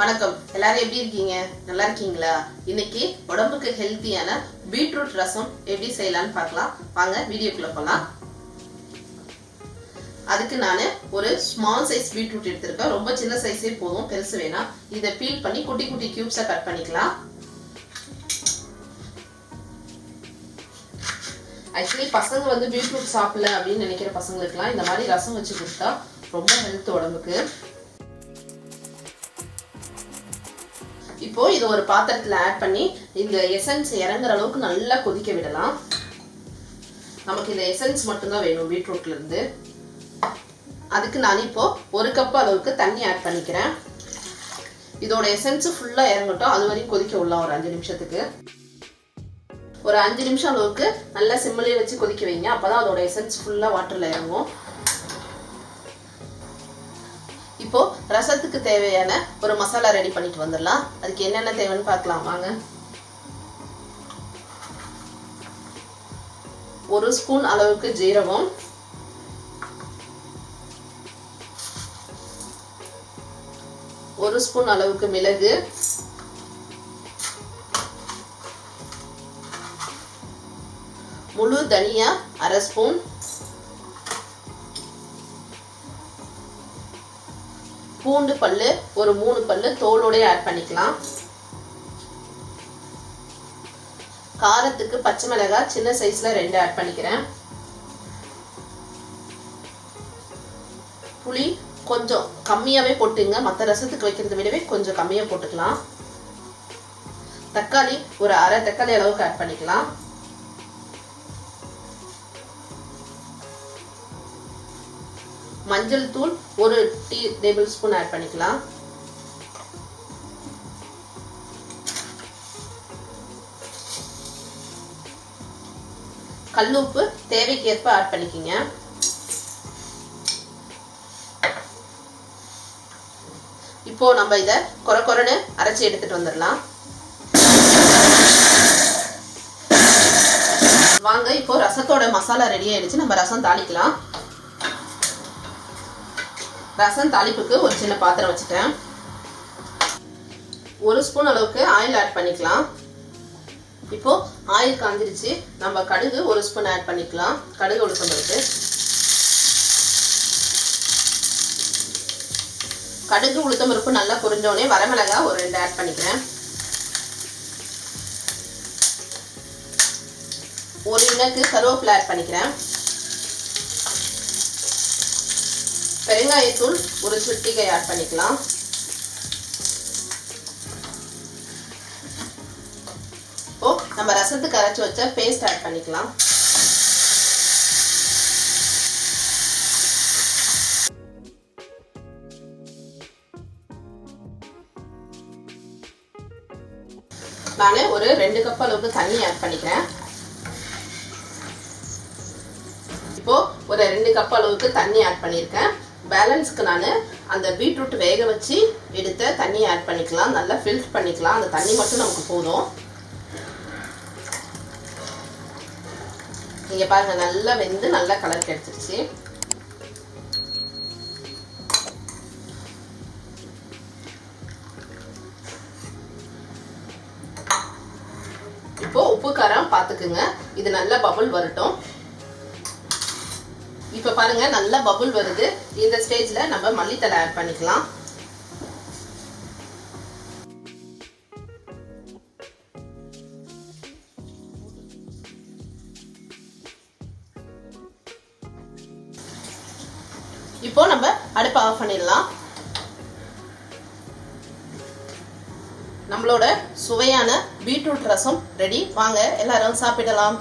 வணக்கம். எல்லாரும் எப்படி இருக்கீங்க? நல்லா இருக்கீங்களா? இன்னைக்கு உடம்புக்கு ஹெல்த்தியான பீட்ரூட் ரசம் எப்படி செய்யலாம்னு பார்க்கலாம். வாங்க வீடியோக்குள்ள போகலாம் அதுக்கு நான் ஒரு ஸ்மால் சைஸ் பீட்ரூட் எடுத்திருக்கேன். ரொம்ப சின்ன சைஸே போதும் பெருசு வேணாம். இதை பீல் பண்ணி குட்டி குட்டி கியூப்ஸாக கட் பண்ணிக்கலாம். ஆக்சுவலி பசங்க வந்து பீட்ரூட் சாப்பிடல அப்படின்னு நினைக்கிற பசங்களுக்குலாம் இந்த மாதிரி ரசம் வச்சு கொடுத்தா ரொம்ப ஹெல்த் உடம்புக்கு. இப்போ இது ஒரு பாத்திரத்துல ஆட் பண்ணி இந்த எசன்ஸ் இறங்குற அளவுக்கு நல்லா கொதிக்க விடலாம். நமக்கு இந்த எசன்ஸ் மட்டும்தான் வேணும் பீட்ரூட்ல இருந்து. அதுக்கு நான் இப்போ ஒரு கப் அளவுக்கு தண்ணி ஆட் பண்ணிக்கிறேன். இதோட எசன்ஸ் ஃபுல்லா இறங்கட்டும். அது வரைக்கும் கொதிக்க விடலாம் ஒரு அஞ்சு நிமிஷத்துக்கு. ஒரு அஞ்சு நிமிஷம் அளவுக்கு நல்லா சிம்மிலே வச்சு கொதிக்க வைங்க. அப்பதான் அதோட எசன்ஸ் ஃபுல்லா வாட்டர்ல இறங்கும். ரசத்துக்கு தேவையான ஒரு மசாலா ரெடி பண்ணிட்டு வந்துடலாம். அதுக்கு என்னென்ன தேவைன்னு பார்க்கலாம் வாங்க. ஒரு ஸ்பூன் அளவுக்கு ஜீரகம். ஒரு ஸ்பூன் அளவுக்கு மிளகு. முழு தனியா அரை ஸ்பூன். பூண்டு பல்லு ஒரு மூணு பல்லு தோலோடய ஆட் பண்ணிக்கலாம். காரத்துக்கு பச்சை மிளகாய் சின்ன சைஸ்ல ரெண்டு ஆட் பண்ணிக்கிறேன். புளி கொஞ்சம் கம்மியாவே போட்டுங்க. மற்ற ரசத்துக்கு வைக்கிறத விடவே கொஞ்சம் கம்மியா போட்டுக்கலாம். தக்காளி ஒரு அரை தக்காளி அளவுக்கு ஆட் பண்ணிக்கலாம். மஞ்சள் தூள் ஒரு டீ டேபிள் ஸ்பூன் ஆட் பண்ணிக்கலாம். கல்லுப்பு தேவைக்கேற்ப ஆட் பண்ணிக்கிங்க. இப்போ நம்ம இதை கொர கொரனு அரைச்சி எடுத்துட்டு வந்துடலாம். வாங்க இப்போ ரசத்தோட மசாலா ரெடி ஆயிடுச்சு. நம்ம ரசம் தாளிக்கலாம். ரசம் தாளிப்புக்கு ஒரு சின்ன பாத்திரம் வச்சுட்டேன். ஒரு ஸ்பூன் அளவுக்கு ஆயில் ஆட் பண்ணிக்கலாம். இப்போ ஆயில் காஞ்சிருச்சு. நம்ம கடுகு ஒரு ஸ்பூன் ஆட் பண்ணிக்கலாம். கடுகு உளுத்தம் பருப்பு கடுகு உளுத்தம் பருப்பு நல்லா பொரிஞ்சோடனே வரமிளகா ஒரு ரெண்டு ஆட் பண்ணிக்கிறேன். ஒரு இனக்கு கருவேப்பிலை ஆட் பண்ணிக்கிறேன். பெருங்காயத்தூள் ஒரு சுட்டிகை ஆட் பண்ணிக்கலாம். இப்போ நம்ம ரசத்துக்கு அரைச்சி வச்ச பேஸ்ட் ஆட் பண்ணிக்கலாம். நான் ஒரு ரெண்டு கப் அளவுக்கு தண்ணி ஆட் பண்ணிக்கிறேன். இப்போ ஒரு ரெண்டு கப் அளவுக்கு தண்ணி ஆட் பண்ணியிருக்கேன். பேலன்ஸ்க்கு நான் அந்த பீட்ரூட் வேக வச்சு எடுத்த தண்ணியை ஆட் பண்ணிக்கலாம். நல்லா ஃபில்ட் பண்ணிக்கலாம். அந்த தண்ணி மட்டும் நமக்கு போதும். நீங்கள் பாருங்கள் நல்லா வெந்து நல்லா கலர் கிடச்சிருச்சு. இப்போ உப்பு காரம் பார்த்துக்குங்க இது நல்லா பபுள் வரட்டும். இப்போ பாருங்க நல்லா பபுள் வருது. இந்த ஸ்டேஜ்ல நம்ம மல்லித்தலை ஆட் பண்ணிக்கலாம். இப்போ நம்ம அடுப்பை ஆஃப் பண்ணிடலாம். நம்மளோட சுவையான பீட்ரூட் ரசம் ரெடி வாங்க எல்லாரும் சாப்பிடலாம்.